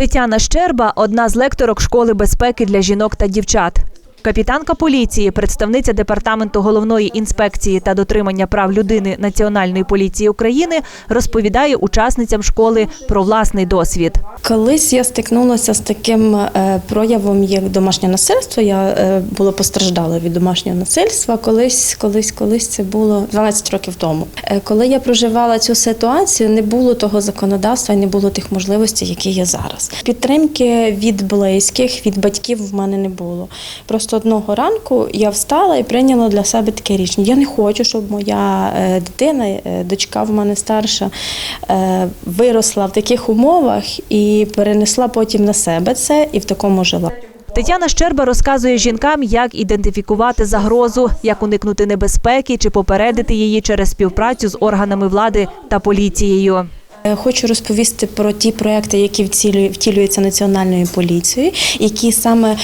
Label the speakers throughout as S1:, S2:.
S1: Тетяна Щерба одна з лекторок школи безпеки для жінок та дівчат. Капітанка поліції, представниця департаменту головної інспекції та дотримання прав людини Національної поліції України, розповідає учасницям школи про власний досвід.
S2: Колись я стикнулася з таким е, проявом, як домашнє насильство. Я е, була постраждала від домашнього насильства. Колись, колись, колись це було 12 років тому. Е, Коли я проживала цю ситуацію, не було того законодавства не було тих можливостей, які є зараз. Підтримки від близьких, від батьків в мене не було. Просто одного ранку я встала і прийняла для себе таке рішення. Я не хочу, щоб моя е, дитина, е, дочка в мене старша, е, виросла в таких умовах і перенесла потім на себе це і в такому жила.
S1: Тетяна Щерба розказує жінкам, як ідентифікувати загрозу, як уникнути небезпеки чи попередити її через співпрацю з органами влади та поліцією.
S2: Е, Хочу розповісти про ті проекти, які втілюються національною поліцією, які саме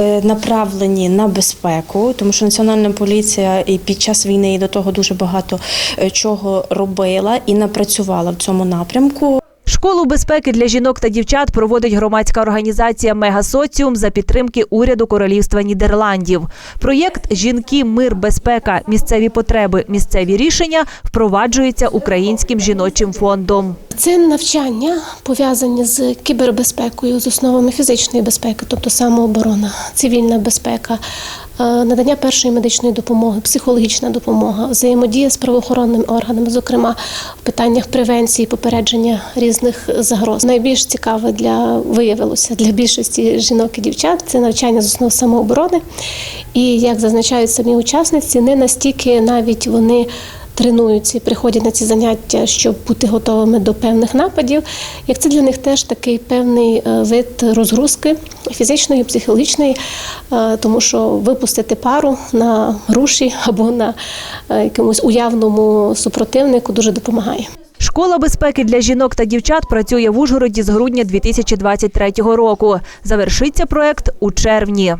S2: е, направлені на безпеку, тому що національна поліція і під час війни і до того дуже багато е, чого робила і напрацювала в цьому напрямку.
S1: Школу безпеки для жінок та дівчат проводить громадська організація Мегасоціум за підтримки уряду Королівства Нідерландів. Проєкт Жінки, мир, безпека, місцеві потреби, місцеві рішення впроваджується українським жіночим фондом.
S3: Це навчання пов'язані з кібербезпекою, з основами фізичної безпеки, тобто самооборона, цивільна безпека, надання першої медичної допомоги, психологічна допомога, взаємодія з правоохоронними органами, зокрема в питаннях превенції, попередження різних загроз. Найбільш цікаве для виявилося для більшості жінок і дівчат це навчання з основ самооборони. І як зазначають самі учасниці, не настільки навіть вони тренуються і приходять на ці заняття, щоб бути готовими до певних нападів. Як це для них теж такий певний е, вид розгрузки фізичної, психологічної, е, тому що випустити пару на груші або на е, якомусь уявному супротивнику дуже допомагає.
S1: Школа безпеки для жінок та дівчат працює в Ужгороді з грудня 2023 року. Завершиться проект у червні.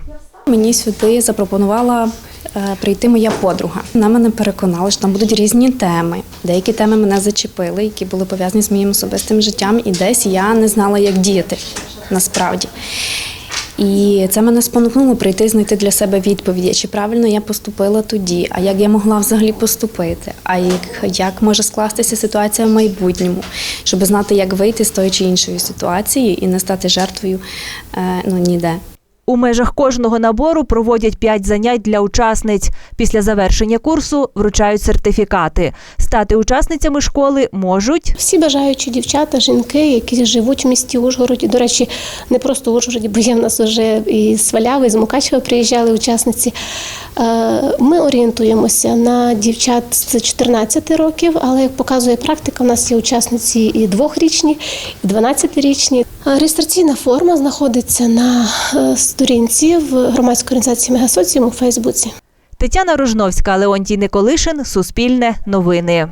S4: Мені сюди запропонувала прийти моя подруга. Вона мене переконала, що там будуть різні теми. Деякі теми мене зачепили, які були пов'язані з моїм особистим життям, і десь я не знала, як діяти насправді. І це мене спонукнуло прийти знайти для себе відповіді, чи правильно я поступила тоді, а як я могла взагалі поступити, а як, як може скластися ситуація в майбутньому, щоб знати, як вийти з тої чи іншої ситуації і не стати жертвою е, ну, ніде.
S1: У межах кожного набору проводять 5 занять для учасниць. Після завершення курсу вручають сертифікати. Стати учасницями школи можуть
S3: Всі бажаючі дівчата, жінки, які живуть в місті Ужгороді. До речі, не просто Ужгороді, бо є в нас вже і з Валяви, і з Мукачева приїжджали учасниці. Е, Ми орієнтуємося на дівчат з 14 років, але як показує практика, у нас є учасниці і двохрічні, і 12-річні. Е, Реєстраційна форма знаходиться на е, сторінці в громадської організації Мегасоціум у Фейсбуці.
S1: Тетяна Рожновська, Леонтій Николишин, Суспільне, Новини.